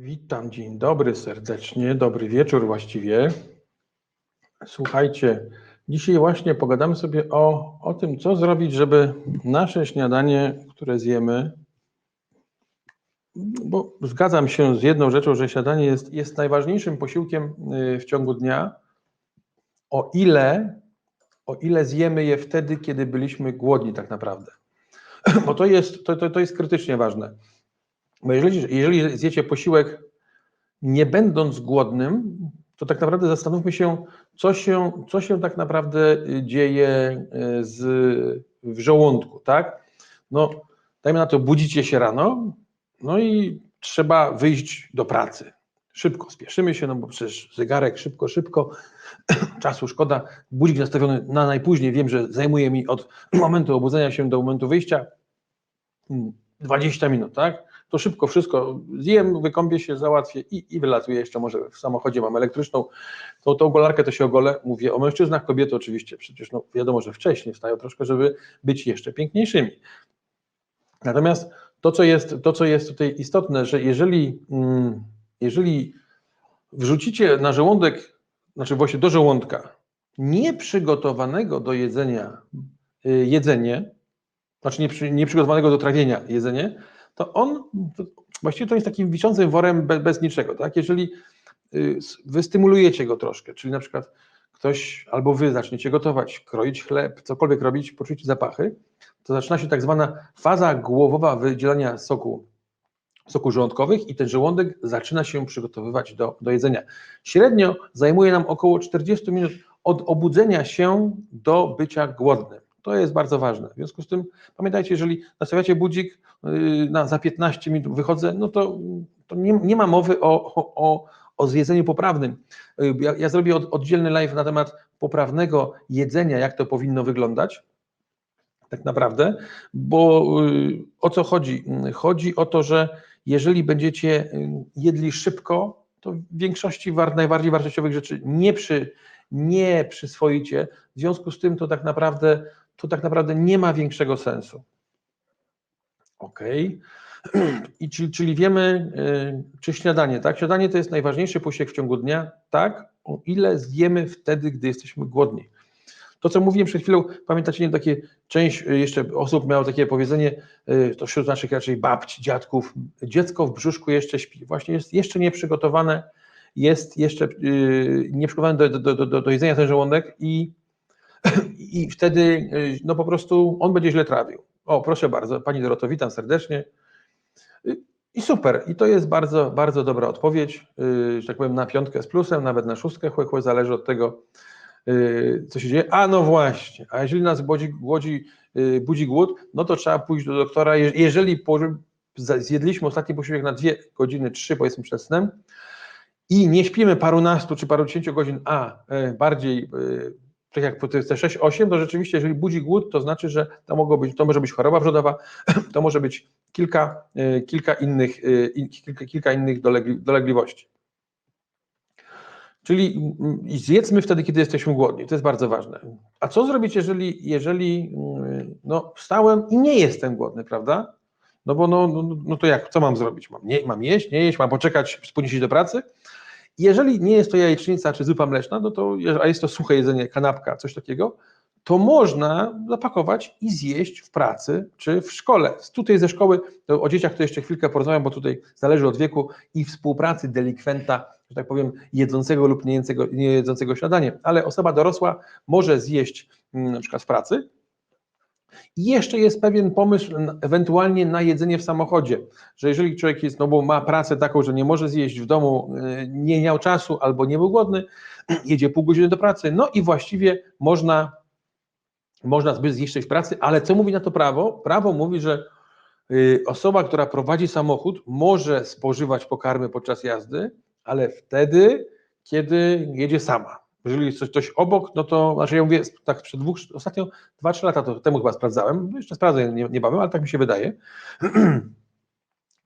Witam, dzień dobry serdecznie, dobry wieczór właściwie. Słuchajcie, dzisiaj właśnie pogadamy sobie o, o tym, co zrobić, żeby nasze śniadanie, które zjemy, bo zgadzam się z jedną rzeczą, że śniadanie jest, jest najważniejszym posiłkiem y, w ciągu dnia, o ile, o ile zjemy je wtedy, kiedy byliśmy głodni tak naprawdę. Bo to jest, to, to, to jest krytycznie ważne. Bo jeżeli, jeżeli zjecie posiłek nie będąc głodnym, to tak naprawdę zastanówmy się, co się, co się tak naprawdę dzieje e, z, w żołądku, tak? No, dajmy na to, budzicie się rano, no i trzeba wyjść do pracy. Szybko, spieszymy się, no bo przecież zegarek szybko, szybko, czasu szkoda, budzik nastawiony na najpóźniej, wiem, że zajmuje mi od momentu obudzenia się do momentu wyjścia 20 hmm, minut, tak? To szybko wszystko zjem, wykąpię się, załatwię i, i wylatuję jeszcze może w samochodzie. Mam elektryczną, tą, tą golarkę to się ogolę, mówię o mężczyznach, kobiety oczywiście, przecież no wiadomo, że wcześniej wstają troszkę, żeby być jeszcze piękniejszymi. Natomiast to, co jest, to, co jest tutaj istotne, że jeżeli, mm, jeżeli wrzucicie na żołądek, znaczy właśnie do żołądka, nieprzygotowanego do jedzenia y, jedzenie, znaczy nieprzygotowanego do trawienia jedzenie, to on właściwie to jest takim wiszącym worem bez, bez niczego. Tak? Jeżeli y, wystymulujecie go troszkę, czyli na przykład ktoś albo wy zaczniecie gotować, kroić chleb, cokolwiek robić, poczujecie zapachy, to zaczyna się tak zwana faza głowowa wydzielania soku, soku żołądkowych i ten żołądek zaczyna się przygotowywać do, do jedzenia. Średnio zajmuje nam około 40 minut od obudzenia się do bycia głodnym. To jest bardzo ważne. W związku z tym pamiętajcie, jeżeli nastawiacie budzik yy, na, za 15 minut wychodzę, no to, to nie, nie ma mowy o, o, o zjedzeniu poprawnym. Yy, ja, ja zrobię od, oddzielny live na temat poprawnego jedzenia, jak to powinno wyglądać tak naprawdę, bo yy, o co chodzi? Chodzi o to, że jeżeli będziecie jedli szybko, to w większości najbardziej wartościowych rzeczy nie, przy, nie przyswoicie. W związku z tym to tak naprawdę to tak naprawdę nie ma większego sensu. Ok. I czyli, czyli wiemy, y, czy śniadanie, tak? Śniadanie to jest najważniejszy posiłek w ciągu dnia, tak? O ile zjemy wtedy, gdy jesteśmy głodni. To, co mówiłem przed chwilą, pamiętacie, nie takie część y, jeszcze osób miało takie powiedzenie, y, to wśród naszych raczej babci, dziadków, dziecko w brzuszku jeszcze śpi, właśnie jest jeszcze nieprzygotowane, jest jeszcze nieprzygotowane do, do, do, do jedzenia ten żołądek i i wtedy y, no po prostu on będzie źle trawił. O, proszę bardzo, Pani Doroto, witam serdecznie. Y, I super, i to jest bardzo, bardzo dobra odpowiedź, y, że tak powiem, na piątkę z plusem, nawet na szóstkę, chłe, zależy od tego, co się dzieje. A no właśnie, a jeżeli nas budzi, budzi, budzi głód, no to trzeba pójść do doktora. Jeżeli zjedliśmy ostatni posiłek na dwie godziny, trzy powiedzmy przed snem i nie śpimy parunastu czy parudziesięciu godzin, a e, bardziej tak jak te 6-8, to rzeczywiście, jeżeli budzi głód, to znaczy, że to, mogło być, to może być choroba wrzodowa, to może być kilka, e, kilka innych, e, kilka, kilka innych dolegli, dolegliwości. Czyli zjedzmy wtedy, kiedy jesteśmy głodni. To jest bardzo ważne. A co zrobić, jeżeli, jeżeli no, wstałem i nie jestem głodny, prawda? No bo no, no, no to jak, co mam zrobić? Mam, nie, mam jeść, nie jeść, mam poczekać, spóźnić się do pracy? Jeżeli nie jest to jajecznica czy zupa mleczna, no to, a jest to suche jedzenie, kanapka, coś takiego, to można zapakować i zjeść w pracy czy w szkole. Tutaj ze szkoły, o dzieciach to jeszcze chwilkę porozmawiam, bo tutaj zależy od wieku i współpracy delikwenta, że tak powiem, jedzącego lub nie jedzącego, nie jedzącego śniadanie, ale osoba dorosła może zjeść mm, na przykład w pracy, i jeszcze jest pewien pomysł ewentualnie na jedzenie w samochodzie, że jeżeli człowiek jest, no bo ma pracę taką, że nie może zjeść w domu, e, nie miał czasu albo nie był głodny, jedzie pół godziny do pracy, no i właściwie można, można zbyt zjeść w pracy, ale co mówi na to prawo? Prawo mówi, że y, osoba, która prowadzi samochód, może spożywać pokarmy podczas jazdy, ale wtedy, kiedy jedzie sama jeżeli coś, coś obok, no to, znaczy ja mówię, tak przed dwóch, ostatnio, dwa, trzy lata to, temu chyba sprawdzałem, no jeszcze sprawdzę nie, niebawem, ale tak mi się wydaje.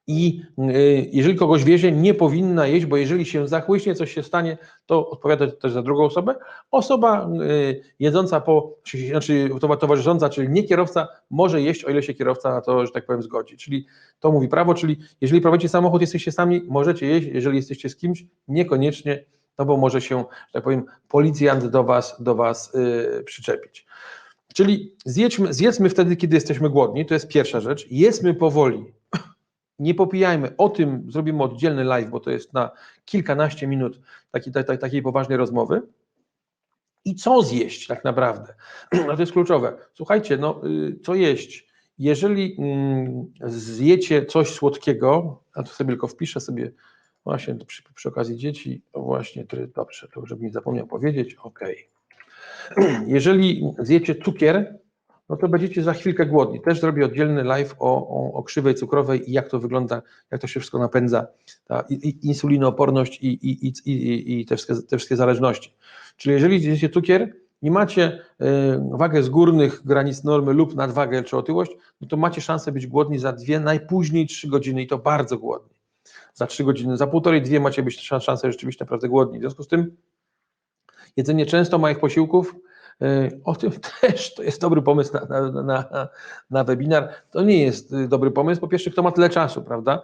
I y, jeżeli kogoś wiezie, nie powinna jeść, bo jeżeli się zachłyśnie, coś się stanie, to odpowiada też za drugą osobę. Osoba y, jedząca po, czy- znaczy to- towarzysząca, czyli nie kierowca, może jeść, o ile się kierowca na to, że tak powiem, zgodzi. Czyli to mówi prawo, czyli jeżeli prowadzicie samochód, jesteście sami, możecie jeść, jeżeli jesteście z kimś, niekoniecznie, no bo może się, że tak powiem, policjant do was, do was y, przyczepić. Czyli zjedźmy, zjedzmy wtedy, kiedy jesteśmy głodni, to jest pierwsza rzecz. Jedzmy powoli, nie popijajmy. O tym zrobimy oddzielny live, bo to jest na kilkanaście minut taki, ta, ta, takiej poważnej rozmowy. I co zjeść tak naprawdę? No to jest kluczowe. Słuchajcie, no y, co jeść? Jeżeli mm, zjecie coś słodkiego, a to sobie tylko wpiszę sobie właśnie przy, przy okazji dzieci, właśnie, try- dobrze, to żebym nie zapomniał powiedzieć, okej. Jeżeli zjecie cukier, no to będziecie za chwilkę głodni. Też zrobię oddzielny live o, o, o krzywej cukrowej i jak to wygląda, jak to się wszystko napędza, ta insulinooporność i, i, i, i, i te, wszystkie, te wszystkie zależności. Czyli jeżeli zjecie cukier i macie y, wagę z górnych granic normy lub nadwagę czy otyłość, no to macie szansę być głodni za dwie, najpóźniej trzy godziny i to bardzo głodni. Za trzy godziny, za półtorej, dwie macie być szan- szansę rzeczywiście naprawdę głodni. W związku z tym jedzenie często małych posiłków, y, o tym też to jest dobry pomysł na, na, na, na webinar. To nie jest y, dobry pomysł. Po pierwsze, kto ma tyle czasu, prawda?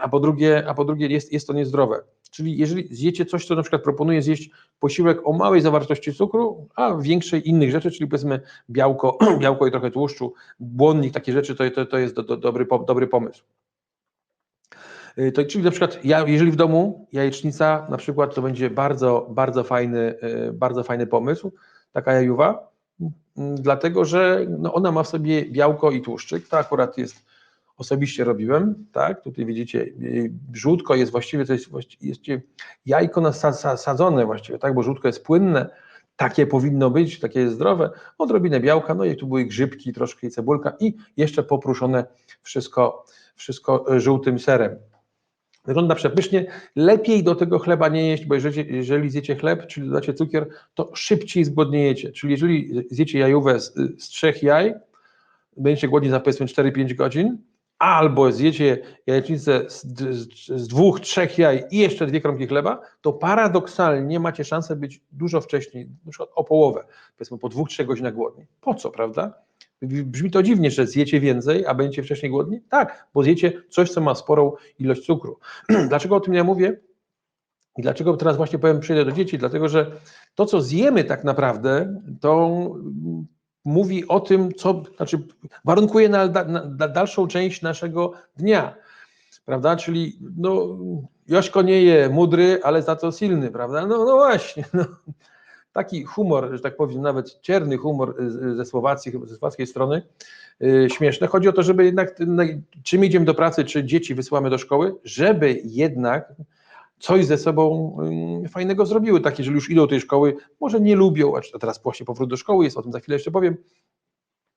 A po drugie, a po drugie jest, jest to niezdrowe. Czyli jeżeli zjecie coś, co na przykład proponuję zjeść posiłek o małej zawartości cukru, a większej innych rzeczy, czyli powiedzmy białko, białko i trochę tłuszczu, błonnik, takie rzeczy, to, to, to jest do, do, dobry, dobry pomysł. Y, To, czyli na przykład, ja, jeżeli w domu jajecznica na przykład, to będzie bardzo, bardzo fajny, y, bardzo fajny pomysł, taka jajuwa, mm, dlatego że no ona ma w sobie białko i tłuszczyk, to akurat jest, osobiście robiłem, tak, tutaj widzicie, y, żółtko jest właściwie, to jest jest jajko nasadzone właściwie, tak, bo żółtko jest płynne, takie powinno być, takie jest zdrowe, odrobinę białka, no i tu były grzybki, troszkę i cebulka i jeszcze popruszone wszystko, wszystko y, żółtym serem. Wygląda przepysznie. Lepiej do tego chleba nie jeść, bo jeżeli, jeżeli zjecie chleb, czyli dodacie cukier, to szybciej zgłodniejecie. Czyli jeżeli zjecie jajówę z, z trzech jaj, będziecie głodni za powiedzmy 4-5 godzin, albo zjecie jajecznicę z, z, z dwóch, trzech jaj i jeszcze dwie kromki chleba, to paradoksalnie macie szansę być dużo wcześniej, na przykład o połowę, powiedzmy po dwóch, trzech godzinach głodni. Po co, prawda? Brzmi to dziwnie, że zjecie więcej, a będziecie wcześniej głodni? Tak, bo zjecie coś, co ma sporą ilość cukru. Dlaczego o tym ja mówię? I dlaczego teraz właśnie powiem, przejdę do dzieci? Dlatego, że to, co zjemy tak naprawdę, to mówi o tym, co, znaczy warunkuje na, na, na dalszą część naszego dnia, prawda? Czyli no, Jośko nie je mudry, ale za to silny, prawda? No, no właśnie, no. Taki humor, że tak powiem, nawet cierny humor z- ze Słowacji, ze słowackiej strony, yy, śmieszne. Chodzi o to, żeby jednak, na- czy my idziemy do pracy, czy dzieci wysyłamy do szkoły, żeby jednak coś ze sobą fajnego zrobiły, takie, że już idą do tej szkoły, może nie lubią, a teraz właśnie powrót do szkoły jest, o tym za chwilę jeszcze powiem,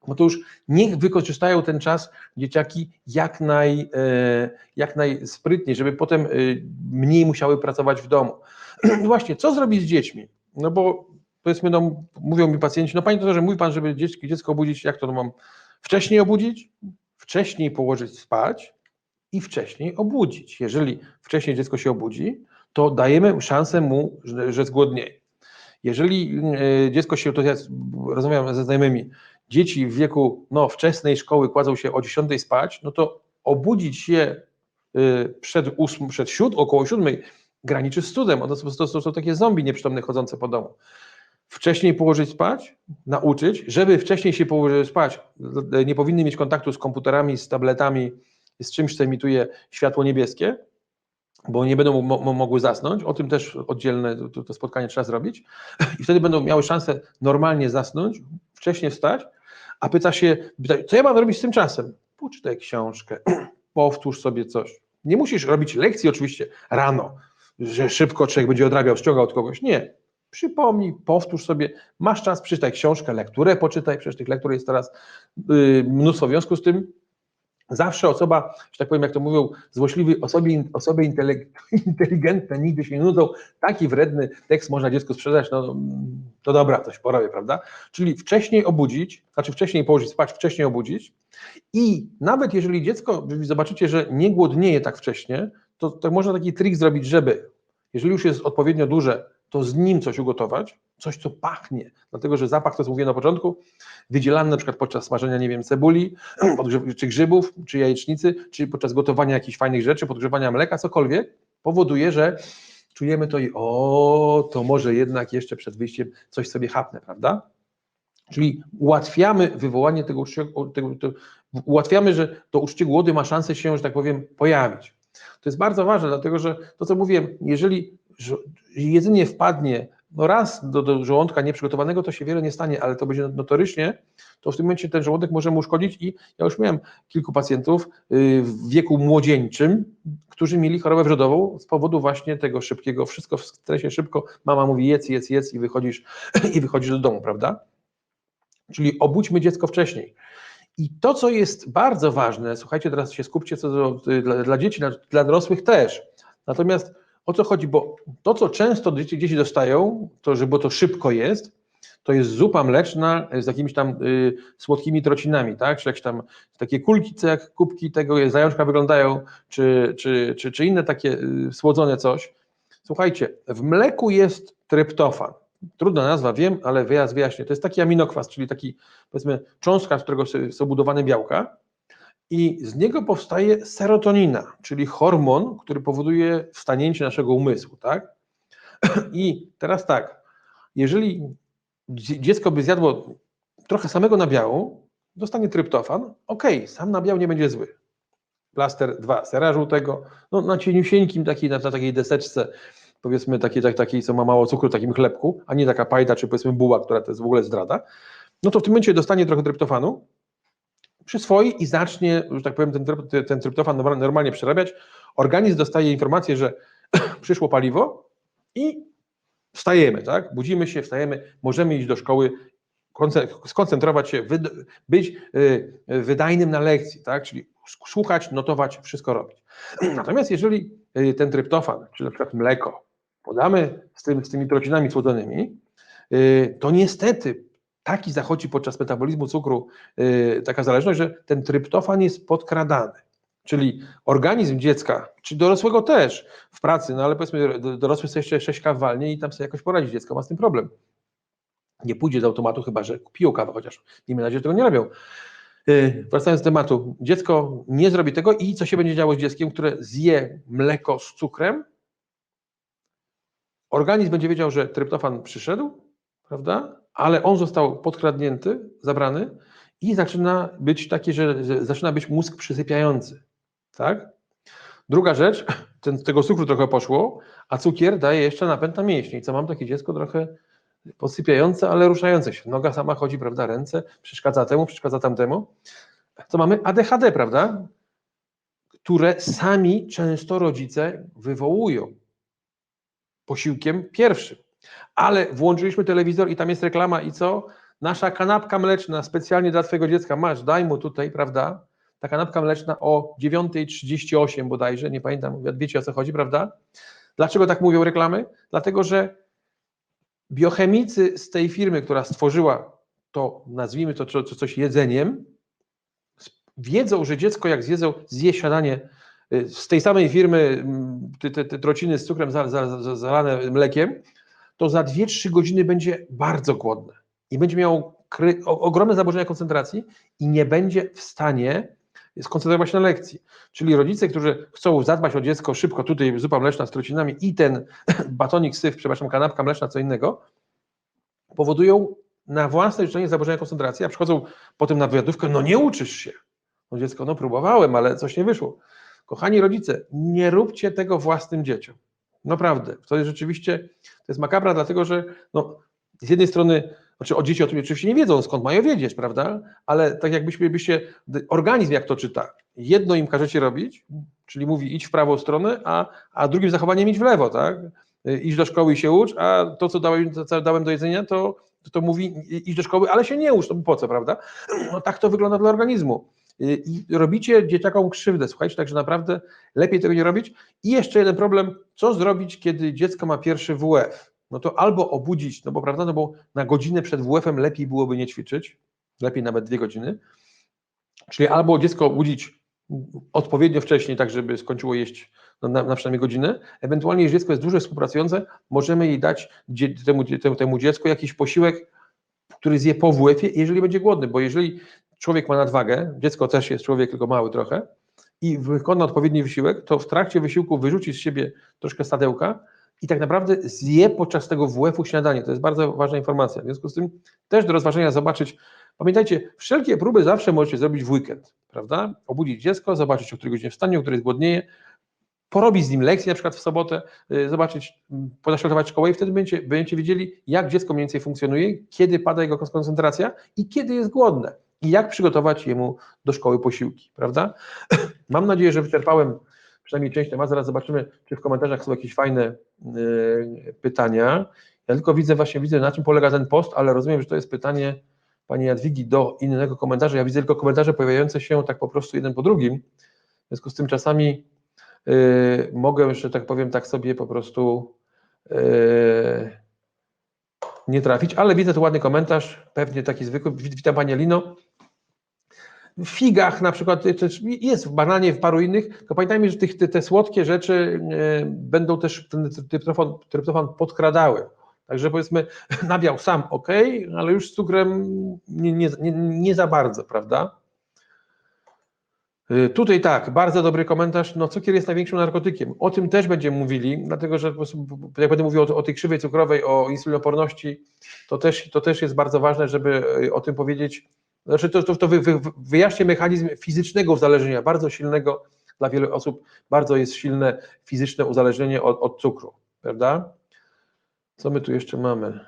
no to już niech wykorzystają ten czas dzieciaki jak, naj, e, jak najsprytniej, żeby potem mniej musiały pracować w domu. Właśnie, co zrobić z dziećmi? No bo powiedzmy, no, mówią mi pacjenci, no panie doktorze, mówi pan, żeby dziecko, dziecko obudzić, jak to no mam wcześniej obudzić, wcześniej położyć spać i wcześniej obudzić. Jeżeli wcześniej dziecko się obudzi, to dajemy szansę mu, że, że zgłodnieje. Jeżeli e, dziecko się, to ja rozmawiam ze znajomymi, dzieci w wieku no, wczesnej szkoły kładzą się o 10 spać, no to obudzić y, przed, ósm, przed siód, około siódmej graniczy z cudem. One są, to, to są takie zombie nieprzytomne chodzące po domu. Wcześniej położyć spać, nauczyć, żeby wcześniej się położyć spać, nie powinny mieć kontaktu z komputerami, z tabletami, z czymś, co emituje światło niebieskie, bo nie będą mo mo mogły zasnąć. O tym też oddzielne to, spotkanie trzeba zrobić. I wtedy będą miały szansę normalnie zasnąć, wcześniej wstać, a pyta się, co ja mam robić z tym czasem? Poczytaj książkę, powtórz sobie coś. Nie musisz robić lekcji oczywiście rano, że szybko człowiek będzie odrabiał, ściągał od kogoś. Nie. Przypomnij, powtórz sobie, masz czas, przeczytaj książkę, lekturę poczytaj, przecież tych lektur jest teraz yy, mnóstwo. W związku z tym Zawsze osoba, że tak powiem, jak to mówią złośliwi, osoby, osoby inteligentne nigdy się nie nudzą. Taki wredny tekst można dziecku sprzedać, no to dobra, coś porobię, prawda? Czyli wcześniej obudzić, znaczy wcześniej położyć spać, wcześniej obudzić i nawet jeżeli dziecko, zobaczycie, że nie głodnieje tak wcześnie, to, to można taki trik zrobić, żeby, jeżeli już jest odpowiednio duże, to z nim coś ugotować, coś, co pachnie, dlatego że zapach, to co mówiłem na początku, wydzielany na przykład podczas smażenia, nie wiem, cebuli, czy grzybów, czy jajecznicy, czy podczas gotowania jakichś fajnych rzeczy, podgrzewania mleka, cokolwiek, powoduje, że czujemy to i o, to może jednak jeszcze przed wyjściem coś sobie chapnę, prawda? Czyli ułatwiamy wywołanie tego tego, ułatwiamy, że to uczucie głodu ma szansę się, że tak powiem, pojawić. To jest bardzo ważne, dlatego że to, co mówiłem, jeżeli jedzenie wpadnie no raz do, do żołądka nieprzygotowanego, to się wiele nie stanie, ale to będzie notorycznie, to w tym momencie ten żołądek może mu uszkodzić i ja już miałem kilku pacjentów y, w wieku młodzieńczym, którzy mieli chorobę wrzodową z powodu właśnie tego szybkiego, wszystko w stresie szybko, mama mówi jedz, jedz, jedz i wychodzisz, i wychodzisz do domu, prawda? Czyli obudźmy dziecko wcześniej. I to, co jest bardzo ważne, słuchajcie, teraz się skupcie co do, dla, dla dzieci, dla dorosłych też. Natomiast o co chodzi? Bo to, co często dzieci, dzieci dostają, to, że bo to szybko jest, to jest zupa mleczna z jakimiś tam y, słodkimi trocinami, tak? Czy jakieś tam takie kulki, jak kubki tego zajączka wyglądają, czy, czy, czy, czy inne takie y, słodzone coś. Słuchajcie, w mleku jest tryptofan. Trudna nazwa, wiem, ale wyjazd wyjaśnię. To jest taki aminokwas, czyli taki, powiedzmy, cząstka, z którego są budowane białka i z niego powstaje serotonina, czyli hormon, który powoduje wstanięcie naszego umysłu, tak? I teraz tak, jeżeli dziecko by zjadło trochę samego nabiału, dostanie tryptofan, ok, sam nabiał nie będzie zły. Plaster 2, sera żółtego, no na cieniusieńkim takiej, na, na takiej deseczce, powiedzmy takiej, tak, takiej, co ma mało cukru, takim chlebku, a nie taka pajda, czy powiedzmy buła, która to jest w ogóle zdrada, no to w tym momencie dostanie trochę tryptofanu, przyswoi i zacznie, że tak powiem, ten, ten tryptofan normalnie przerabiać. Organizm dostaje informację, że przyszło paliwo i wstajemy, tak? Budzimy się, wstajemy, możemy iść do szkoły, skoncentrować się, być y, wydajnym na lekcji, tak? Czyli słuchać, notować, wszystko robić. Natomiast jeżeli y, ten tryptofan, czy na przykład mleko, podamy z, tym, z tymi trocinami słodzonymi, y, to niestety taki zachodzi podczas metabolizmu cukru yy, taka zależność, że ten tryptofan jest podkradany. Czyli organizm dziecka, czy dorosłego też w pracy, no ale powiedzmy dorosły sobie jeszcze 6 kaw walnie i tam sobie jakoś poradzi, dziecko ma z tym problem. Nie pójdzie z automatu, chyba że piją kawę, chociaż miejmy nadzieję, że tego nie robią. Yy, wracając do tematu, dziecko nie zrobi tego i co się będzie działo z dzieckiem, które zje mleko z cukrem? Organizm będzie wiedział, że tryptofan przyszedł, prawda? ale on został podkradnięty, zabrany i zaczyna być takie, że, zaczyna być mózg przysypiający. Tak? Druga rzecz, ten, tego cukru trochę poszło, a cukier daje jeszcze napęd na mięśnie. co mam takie dziecko trochę podsypiające, ale ruszające się. Noga sama chodzi, prawda, ręce, przeszkadza temu, przeszkadza tamtemu. Co mamy? ADHD, prawda? Które sami często rodzice wywołują posiłkiem pierwszym ale włączyliśmy telewizor i tam jest reklama i co? Nasza kanapka mleczna specjalnie dla Twojego dziecka, masz, daj mu tutaj, prawda? Ta kanapka mleczna o 9.38 bodajże, nie pamiętam, wiecie o co chodzi, prawda? Dlaczego tak mówią reklamy? Dlatego, że biochemicy z tej firmy, która stworzyła to, nazwijmy to coś jedzeniem, wiedzą, że dziecko jak zjedzą, zje śniadanie y, z tej samej firmy, mm, te, te, te trociny z cukrem zalane mlekiem, to za 2-3 godziny będzie bardzo głodne i będzie miał ogromne zaburzenia koncentracji i nie będzie w stanie skoncentrować się na lekcji. Czyli rodzice, którzy chcą zadbać o dziecko szybko, tutaj zupa mleczna z trocinami i ten batonik syf, przepraszam, kanapka mleczna, co innego, powodują na własne życzenie zaburzenia koncentracji, a przychodzą potem na wywiadówkę, no nie uczysz się. No dziecko, no próbowałem, ale coś nie wyszło. Kochani rodzice, nie róbcie tego własnym dzieciom. Naprawdę. To jest rzeczywiście, to jest makabra, dlatego że no, z jednej strony, znaczy o dzieci o tym oczywiście nie wiedzą, skąd mają wiedzieć, prawda? Ale tak jakbyśmy, byście, organizm jak to czyta, jedno im każecie robić, czyli mówi idź w prawą stronę, a, a drugim zachowaniem idź w lewo, tak? Idź do szkoły i się ucz, a to, co dałem, co dałem do jedzenia, to, to, to mówi idź do szkoły, ale się nie ucz, to po co, prawda? No tak to wygląda dla organizmu. Y, i robicie dzieciakom krzywdę, słuchajcie, także naprawdę lepiej tego nie robić. I jeszcze jeden problem, co zrobić, kiedy dziecko ma pierwszy WF? No to albo obudzić, no bo prawda, no bo na godzinę przed WF-em lepiej byłoby nie ćwiczyć, lepiej nawet dwie godziny, czyli albo dziecko obudzić odpowiednio wcześniej, tak żeby skończyło jeść no, na, na przynajmniej godzinę. Ewentualnie, jeżeli dziecko jest dużo współpracujące, możemy jej dać temu, temu, temu dziecku jakiś posiłek, który zje po WF-ie, jeżeli będzie głodny, bo jeżeli człowiek ma nadwagę, dziecko też jest człowiek, tylko mały trochę, i wykona odpowiedni wysiłek, to w trakcie wysiłku wyrzuci z siebie troszkę stadełka i tak naprawdę zje podczas tego WF-u śniadanie. To jest bardzo ważna informacja. W związku z tym też do rozważenia zobaczyć, pamiętajcie, wszelkie próby zawsze możecie zrobić w weekend, prawda? Obudzić dziecko, zobaczyć, o której godzinie wstanie, o której głodnieje, porobić z nim lekcję na przykład w sobotę, y, zobaczyć, mm, ponaśladować szkołę i wtedy będziecie, będziecie wiedzieli, jak dziecko mniej więcej funkcjonuje, kiedy pada jego koncentracja i kiedy jest głodne i jak przygotować jemu do szkoły posiłki, prawda? Mam nadzieję, że wyczerpałem przynajmniej część tematu, zaraz zobaczymy, czy w komentarzach są jakieś fajne y, pytania. Ja tylko widzę, właśnie widzę, na czym polega ten post, ale rozumiem, że to jest pytanie pani Jadwigi do innego komentarza. Ja widzę tylko komentarze pojawiające się tak po prostu jeden po drugim. W związku z tym czasami yy, mogę, że tak powiem, tak sobie po prostu yy, nie trafić, ale widzę tu ładny komentarz, pewnie taki zwykły. Witam Panie Lino. W figach na przykład jest, w bananie, w paru innych, tylko pamiętajmy, że tych, te, te słodkie rzeczy yy, będą też ten tryptofan, tryptofan podkradały. Także powiedzmy, nabiał sam ok, ale już z cukrem nie, nie, nie, nie za bardzo, prawda? Y, Tutaj tak, bardzo dobry komentarz. No, cukier jest największym narkotykiem. O tym też będziemy mówili, dlatego że jak będę mówił o, o tej krzywej cukrowej, o insulinoporności, to też, to też jest bardzo ważne, żeby y, o tym powiedzieć. Znaczy, to, to, to wy, wy, wyjaśnia mechanizm fizycznego uzależnienia, bardzo silnego dla wielu osób, bardzo jest silne fizyczne uzależnienie od, od cukru, prawda? Co my tu jeszcze mamy?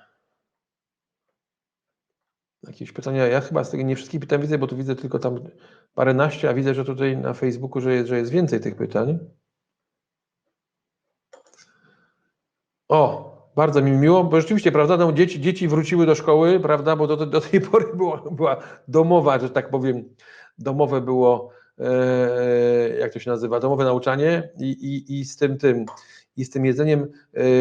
Jakieś pytania? Ja chyba z tego nie wszystkich pytań widzę, bo tu widzę tylko tam paręnaście, a widzę, że tutaj na Facebooku, że jest, że jest więcej tych pytań. O, bardzo mi miło, bo rzeczywiście, prawda, no, dzieci, dzieci wróciły do szkoły, prawda, bo do, do tej pory była, była domowa, że tak powiem, domowe było, e, jak to się nazywa, domowe nauczanie i, i, i z tym, tym, i z tym jedzeniem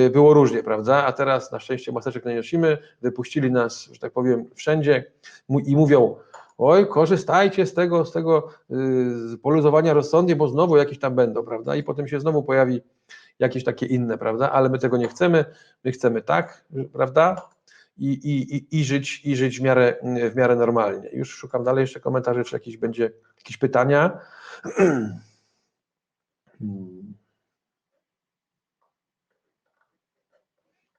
y, było różnie, prawda? A teraz na szczęście maseczek nie nosimy, wypuścili nas, że tak powiem, wszędzie i mówią, oj, korzystajcie z tego, z tego y, poluzowania rozsądnie, bo znowu jakieś tam będą, prawda? I potem się znowu pojawi jakieś takie inne, prawda? Ale my tego nie chcemy, my chcemy tak, prawda? I, i, i, i, żyć, i żyć w miarę, w miarę normalnie. Już szukam dalej jeszcze komentarzy, czy jakieś będzie jakieś pytania.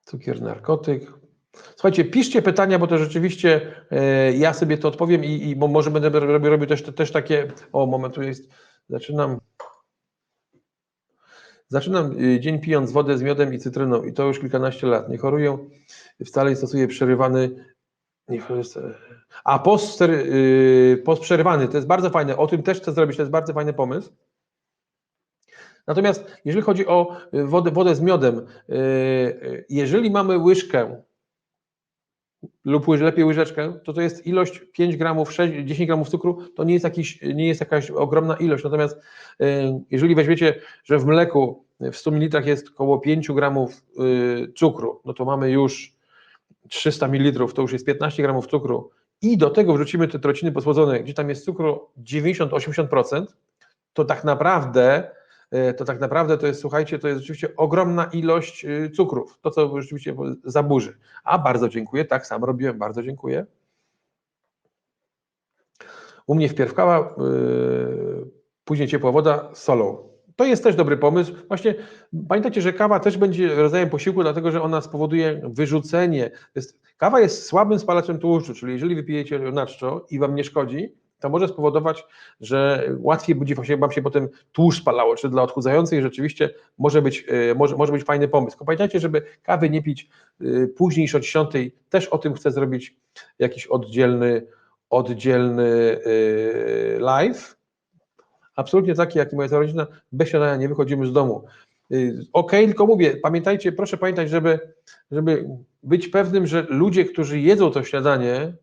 Cukier, narkotyk. Słuchajcie, piszcie pytania, bo to rzeczywiście e, ja sobie to odpowiem i, i może będę robił, robił też, też takie. O, moment, tu jest. Zaczynam. Zaczynam e, dzień pijąc wodę z miodem i cytryną i to już kilkanaście lat. Nie choruję, wcale nie stosuję przerywany. Nie A post, e, post przerywany, to jest bardzo fajne. O tym też chcę zrobić, to jest bardzo fajny pomysł. Natomiast jeżeli chodzi o y, wodę, wodę z miodem, y, y, jeżeli mamy łyżkę lub lepiej łyżeczkę, to to jest ilość 5 gramów, 6, 10 gramów cukru, to nie jest, jakiś, nie jest jakaś ogromna ilość. Natomiast jeżeli weźmiecie, że w mleku w 100 ml jest około 5 gramów cukru, no to mamy już 300 ml, to już jest 15 gramów cukru i do tego wrzucimy te trociny posłodzone, gdzie tam jest cukru 90-80%, to tak naprawdę to tak naprawdę to jest, słuchajcie, to jest rzeczywiście ogromna ilość y, cukrów, to co rzeczywiście zaburzy. A bardzo dziękuję, tak sam robiłem, bardzo dziękuję. U mnie wpierw kawa, yy, później ciepła woda solą. To jest też dobry pomysł. Właśnie pamiętajcie, że kawa też będzie rodzajem posiłku, dlatego że ona spowoduje wyrzucenie. Jest, kawa jest słabym spalaczem tłuszczu, czyli jeżeli wypijecie na czczo i wam nie szkodzi, to może spowodować, że łatwiej będzie właśnie Wam się potem tłuszcz spalało, czy dla odchudzających rzeczywiście może być, e, może, może być fajny pomysł. Pamiętajcie, żeby kawy nie pić e, później niż o 10, też o tym chcę zrobić jakiś oddzielny, oddzielny e, live. Absolutnie taki, jak i moja rodzina, bez śniadania nie wychodzimy z domu. Ok, tylko mówię, pamiętajcie, proszę pamiętać, żeby, żeby być pewnym, że ludzie, którzy jedzą to śniadanie,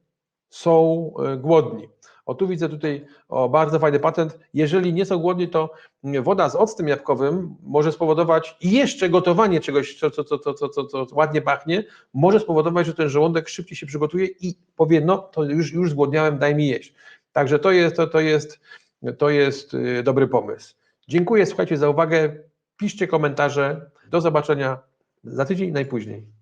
są głodni. O tu widzę tutaj o, bardzo fajny patent. Jeżeli nie są głodni, to woda z octem jabłkowym może spowodować i jeszcze gotowanie czegoś, co, co, co, co, co, co, ładnie pachnie, może spowodować, że ten żołądek szybciej się przygotuje i powie, no to już, już zgłodniałem, daj mi jeść. Także to jest, to, to jest, to jest y, dobry pomysł. Dziękuję, słuchajcie za uwagę. Piszcie komentarze. Do zobaczenia za tydzień najpóźniej.